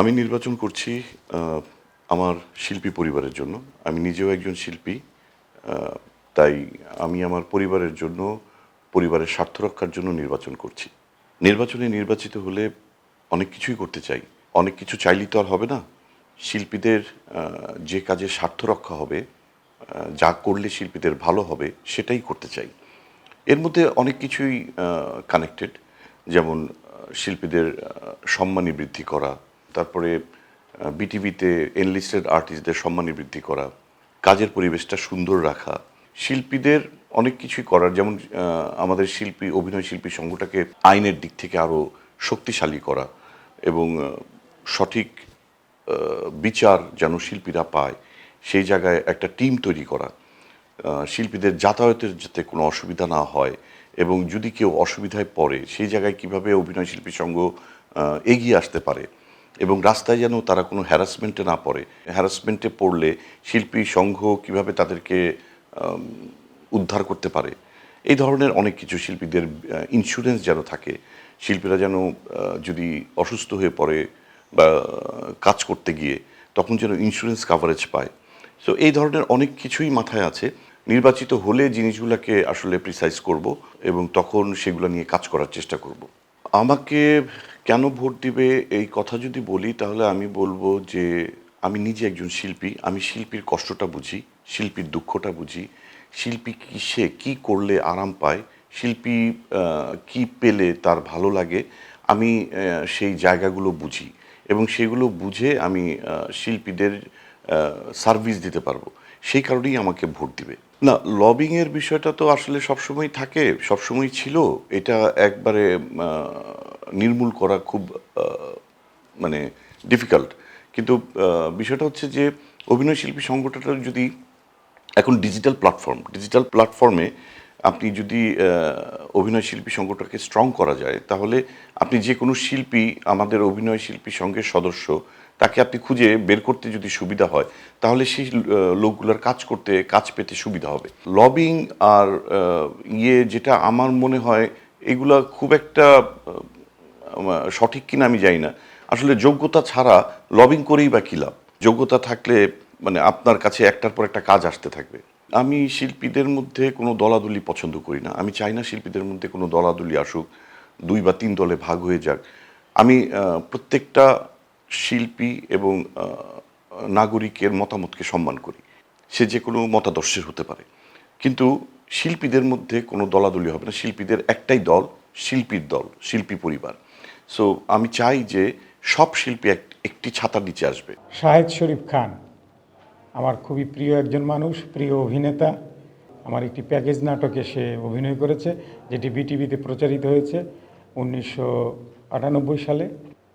আমি নির্বাচন করছি আমার শিল্পী পরিবারের জন্য। আমি নিজেও একজন শিল্পী তাই আমি আমার পরিবারের জন্য, পরিবারের স্বার্থ রক্ষার জন্য নির্বাচন করছি। নির্বাচনে নির্বাচিত হলে অনেক কিছুই করতে চাই। অনেক কিছু চাইলেই তো আর হবে না। শিল্পীদের যে কাজে স্বার্থ রক্ষা হবে যা করলে শিল্পীদের ভালো হবে, সেটাই করতে চাই। এর মধ্যে অনেক কিছুই কানেক্টেড যেমন শিল্পীদের সম্মানী বৃদ্ধি করা তারপরে বিটিভিতে এনলিস্টেড আর্টিস্টদের সম্মানী বৃদ্ধি করা, কাজের পরিবেশটা সুন্দর রাখা, শিল্পীদের অনেক কিছুই করার, যেমন আমাদের শিল্পী, অভিনয় শিল্পী সংঘটাকে আইনের দিক থেকে আরও শক্তিশালী করা এবং সঠিক বিচার যেন শিল্পীরা পায়, সেই জায়গায় একটা টিম তৈরি করা শিল্পীদের যাতায়াতের যাতে কোনো অসুবিধা না হয় এবং যদি কেউ অসুবিধায় পড়ে, সেই জায়গায় কীভাবে অভিনয় শিল্পী সংঘ এগিয়ে আসতে পারে এবং রাস্তায় যেন তারা কোনো হ্যারাসমেন্টে না পড়ে। হ্যারাসমেন্টে পড়লে শিল্পী, সংঘ কীভাবে তাদেরকে উদ্ধার করতে পারে? এই ধরনের অনেক কিছু শিল্পীদের ইন্স্যুরেন্স যেন থাকে। শিল্পীরা যেন যদি অসুস্থ হয়ে পড়ে বা কাজ করতে গিয়ে, তখন যেন ইন্স্যুরেন্স কাভারেজ পায়। সো এই ধরনের অনেক কিছুই মাথায় আছে। নির্বাচিত হলে জিনিসগুলোকে আসলে প্রিসাইজ করব এবং তখন সেগুলো নিয়ে কাজ করার চেষ্টা করব। আমাকে কেন ভোট দিবে? এই কথা যদি বলি, তাহলে আমি বলব যে, আমি নিজে একজন শিল্পী, আমি শিল্পীর কষ্টটা বুঝি, শিল্পীর দুঃখটা বুঝি। শিল্পী কিসে কি করলে আরাম পায়? শিল্পী কি পেলে তার ভালো লাগে? আমি সেই জায়গাগুলো বুঝি এবং সেগুলো বুঝে আমি শিল্পীদের সার্ভিস দিতে পারব। সেই কারণেই আমাকে ভোট দিবে। না লবিংয়ের বিষয়টা তো আসলে সবসময় থাকে, সবসময় ছিল। এটা একবারে নির্মূল করা খুব মানে ডিফিকাল্ট কিন্তু বিষয়টা হচ্ছে যে অভিনয় শিল্পী সংগঠনটা যদি এখন ডিজিটাল প্ল্যাটফর্ম ডিজিটাল প্ল্যাটফর্মে আপনি যদি অভিনয় শিল্পী সংগঠনকে স্ট্রং করা যায়, তাহলে আপনি যে কোনো শিল্পী, আমাদের অভিনয় শিল্পী সংঘের সদস্য, তাকে আপনি খুঁজে বের করতে যদি সুবিধা হয়, তাহলে সেই লোকগুলোর কাজ করতে, কাজ পেতে সুবিধা হবে। লবিং আর ইয়ে যেটা আমার মনে হয়, এগুলা খুব একটা সঠিক কিনা আমি জানি না। আসলে যোগ্যতা ছাড়া লবিং করেই বা কী লাভ? যোগ্যতা থাকলে মানে আপনার কাছে একটার পর একটা কাজ আসতে থাকবে। আমি শিল্পীদের মধ্যে কোনো দলাদলি পছন্দ করি না। আমি চাই না শিল্পীদের মধ্যে কোনো দলাদলি আসুক, দুই বা তিন দলে ভাগ হয়ে যাক। আমি প্রত্যেকটা শিল্পী এবং নাগরিকের মতামতকে সম্মান করি। সে যে কোনো মতাদর্শের হতে পারে। কিন্তু শিল্পীদের মধ্যে কোনো দলাদলি হবে না। শিল্পীদের একটাই দল, শিল্পীর দল, শিল্পী পরিবার। সো আমি চাই যে সব শিল্পী এক- একটি ছাতার নিচে আসবে। শাহেদ শরীফ খান, আমার খুবই প্রিয় একজন মানুষ, প্রিয় অভিনেতা। আমার একটি প্যাকেজ নাটকে সে অভিনয় করেছে, যেটি বিটিভিতে প্রচারিত হয়েছে উনিশশো আটানব্বই সালে।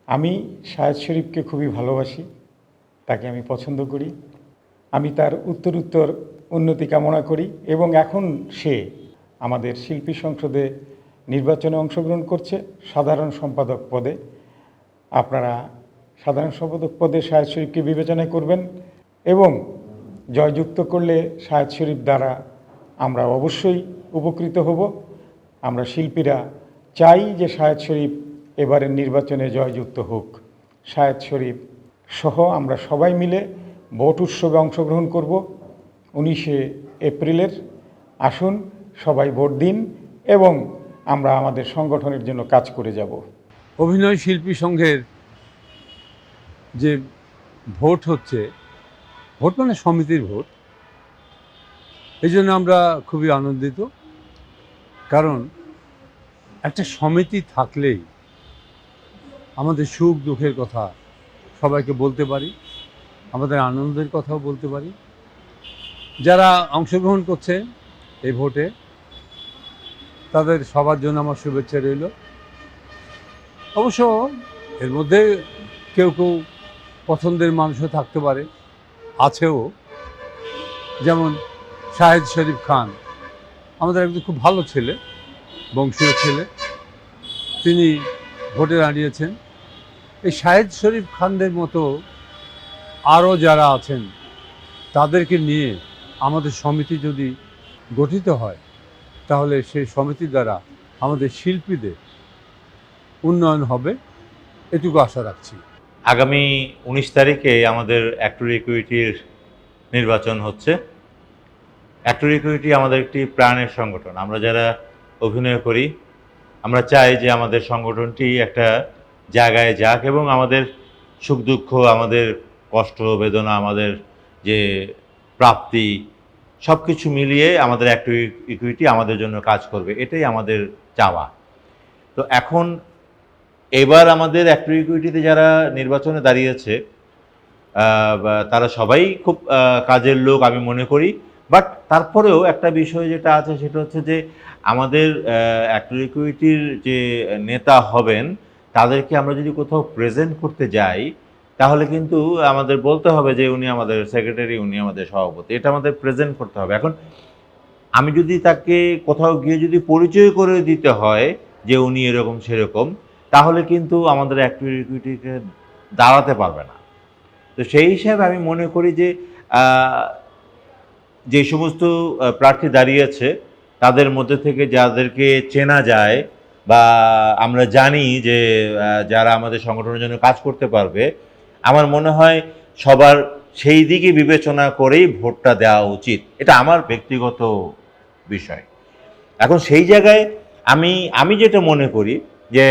আমি শাহেদ শরীফকে খুবই ভালোবাসি, তাকে আমি পছন্দ করি। আমি তার উত্তর উত্তর উন্নতি কামনা করি এবং এখন সে আমাদের শিল্পী সংসদে নির্বাচনে অংশগ্রহণ করছে সাধারণ সম্পাদক পদে। আপনারা সাধারণ সম্পাদক পদে শাহেদ শরীফকে বিবেচনা করবেন এবং জয়যুক্ত করলে শাহেদ শরীফ দ্বারা আমরা অবশ্যই উপকৃত হব। আমরা শিল্পীরা চাই যে শাহেদ শরীফ এবারের নির্বাচনে জয়যুক্ত হোক। শাহেদ শরীফ সহ আমরা সবাই মিলে ভোট উৎসবে অংশগ্রহণ করব। উনিশে এপ্রিলের আসুন সবাই ভোট দিন এবং আমরা আমাদের সংগঠনের জন্য কাজ করে যাব। অভিনয় শিল্পী সংঘের যে ভোট হচ্ছে, ভোট মানে সমিতির ভোট। এই জন্য আমরা খুবই আনন্দিত, কারণ একটা সমিতি থাকলেই আমাদের সুখ দুঃখের কথা সবাইকে বলতে পারি, আমাদের আনন্দের কথাও বলতে পারি। যারা অংশগ্রহণ করছে এই ভোটে তাদের সবার জন্য আমার শুভেচ্ছা রইল। অবশ্য এর মধ্যে কেউ কেউ পছন্দের মানুষও থাকতে পারে। আছেও। যেমন শাহেদ শরীফ খান। আমাদের একজন খুব ভালো ছেলে, বংশীয় ছেলে। তিনি ভোটে দাঁড়িয়েছেন। এই শাহেদ শরীফ খানদের মতো আরও যারা আছেন, তাদেরকে নিয়ে আমাদের সমিতি যদি গঠিত হয় তাহলে সেই সমিতি দ্বারা আমাদের শিল্পীদের উন্নয়ন হবে, এটুকু আশা রাখছি। আগামী উনিশ তারিখে আমাদের অ্যাক্টর ইকুইটির নির্বাচন হচ্ছে। অ্যাক্টর ইকুইটি আমাদের একটি প্রাণের সংগঠন। আমরা যারা অভিনয় করি, আমরা চাই যে আমাদের সংগঠনটি একটা জায়গায় যাক এবং আমাদের সুখ দুঃখ, আমাদের কষ্ট, বেদনা, আমাদের যে প্রাপ্তি সব কিছু মিলিয়ে আমাদের অ্যাক্টর ইকুইটি আমাদের জন্য কাজ করবে, এটাই আমাদের চাওয়া। তো এখন এবার আমাদের অ্যাক্টর ইকুইটিতে যারা নির্বাচনে দাঁড়িয়েছে তারা সবাই খুব কাজের লোক আমি মনে করি। বাট তারপরেও একটা বিষয় যেটা আছে সেটা হচ্ছে যে আমাদের অ্যাক্টর ইকুইটির যে নেতা হবেন, তাদেরকে আমরা যদি কোথাও প্রেজেন্ট করতে যাই তাহলে কিন্তু আমাদের বলতে হবে যে উনি আমাদের সেক্রেটারি উনি আমাদের সভাপতি। এটা আমাদের প্রেজেন্ট করতে হবে। এখন আমি যদি তাকে কোথাও গিয়ে যদি পরিচয় করে দিতে হয় যে উনি এরকম সেরকম, তাহলে কিন্তু আমাদের অ্যাক্টিভিটিকে দাঁড়াতে পারবে না। তো সেই হিসাবে আমি মনে করি যে যে সমস্ত প্রার্থী দাঁড়িয়েছে তাদের মধ্যে থেকে যাদেরকে চেনা যায় বা আমরা জানি যে যারা আমাদের সংগঠনের জন্য কাজ করতে পারবে আমার মনে হয় সবার সেই দিকে বিবেচনা করেই ভোটটা দেওয়া উচিত। এটা আমার ব্যক্তিগত বিষয়। এখন সেই জায়গায় আমি আমি যেটা মনে করি যে,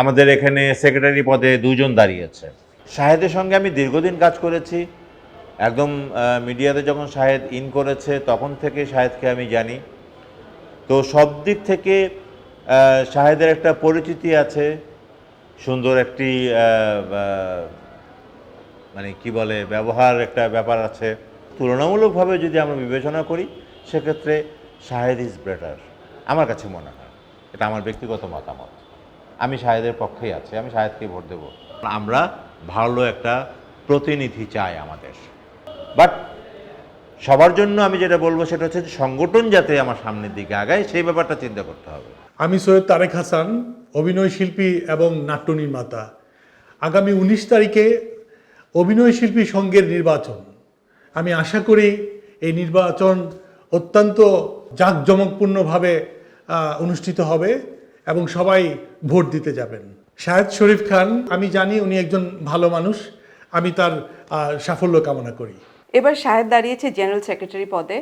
আমাদের এখানে সেক্রেটারি পদে দুজন দাঁড়িয়েছে শাহেদের সঙ্গে আমি দীর্ঘদিন কাজ করেছি। একদম মিডিয়াতে যখন শাহেদ ইন করেছে, তখন থেকে শাহেদকে আমি জানি। তো সব দিক থেকে শাহেদের একটা পরিচিতি আছে। সুন্দর একটি মানে কি বলে, ব্যবহার একটা ব্যাপার আছে। তুলনামূলকভাবে যদি আমরা বিবেচনা করি, সেক্ষেত্রে শাহেদ ইজ বেটার, আমার কাছে মনে হয়। এটা আমার ব্যক্তিগত মতামত। আমি শাহেদের পক্ষেই আছি, আমি শাহেদকে ভোট দেব। আমরা ভালো একটা প্রতিনিধি চাই আমাদের। বাট সবার জন্য আমি যেটা বলব সেটা হচ্ছে সংগঠন যাতে আমার সামনের দিকে আগায়, সেই ব্যাপারটা চিন্তা করতে হবে। আমি সৈয়দ তারেক হাসান অভিনয় শিল্পী এবং নাট্য নির্মাতা। আগামী উনিশ তারিখে অভিনয় শিল্পী সংঘের নির্বাচন। আমি আশা করি এই নির্বাচন অত্যন্ত জাঁকজমকপূর্ণভাবে অনুষ্ঠিত হবে এবং সবাই ভোট দিতে যাবেন। শাহেদ শরীফ খান, আমি জানি উনি একজন ভালো মানুষ, আমি তার সাফল্য কামনা করি। এবার শাহেদ দাঁড়িয়েছে জেনারেল সেক্রেটারি পদে।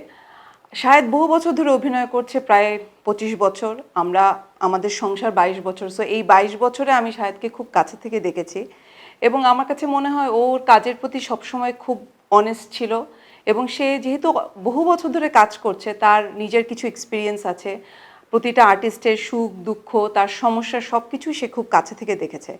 শাহেদ বহু বছর ধরে অভিনয় করছে, প্রায় পঁচিশ বছর। আমরা আমাদের সংসার বাইশ বছর। সো এই বাইশ বছরে আমি শাহেদকে খুব কাছে থেকে দেখেছি এবং আমার কাছে মনে হয় ওর কাজের প্রতি সবসময় খুব অনেস্ট ছিল এবং সে যেহেতু বহু বছর ধরে কাজ করছে, তার নিজের কিছু এক্সপিরিয়েন্স আছে, প্রতিটা আর্টিস্টের সুখ, দুঃখ, তার সমস্যা সব কিছুই সে খুব কাছে থেকে দেখেছে।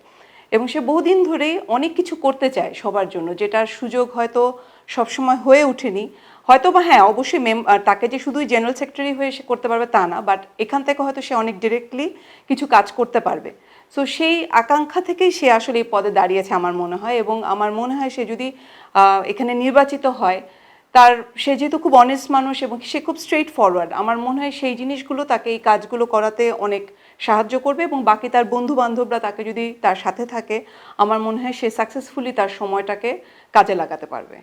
এবং সে বহুদিন ধরেই অনেক কিছু করতে চায় সবার জন্য, যেটার সুযোগ হয়তো সবসময় হয়ে ওঠেনি। হয়তো বা হ্যাঁ অবশ্যই মেম তাকে যে শুধুই জেনারেল সেক্রেটারি হয়ে সে করতে পারবে তা না বাট এখান থেকে হয়তো সে অনেক ডিরেক্টলি কিছু কাজ করতে পারবে। সো সেই আকাঙ্ক্ষা থেকেই সে আসলে এই পদে দাঁড়িয়েছে আমার মনে হয়, এবং আমার মনে হয় সে যদি এখানে নির্বাচিত হয়, তার, সে যেহেতু খুব অনেস্ট মানুষ এবং সে খুব স্ট্রেট ফরওয়ার্ড আমার মনে হয় সেই জিনিসগুলো তাকে এই কাজগুলো করাতে অনেক সাহায্য করবে এবং বাকি তার বন্ধু বান্ধবরা তাকে যদি তার সাথে থাকে, আমার মনে হয় সে সাকসেসফুলি তার সময়টাকে কাজে লাগাতে পারবে।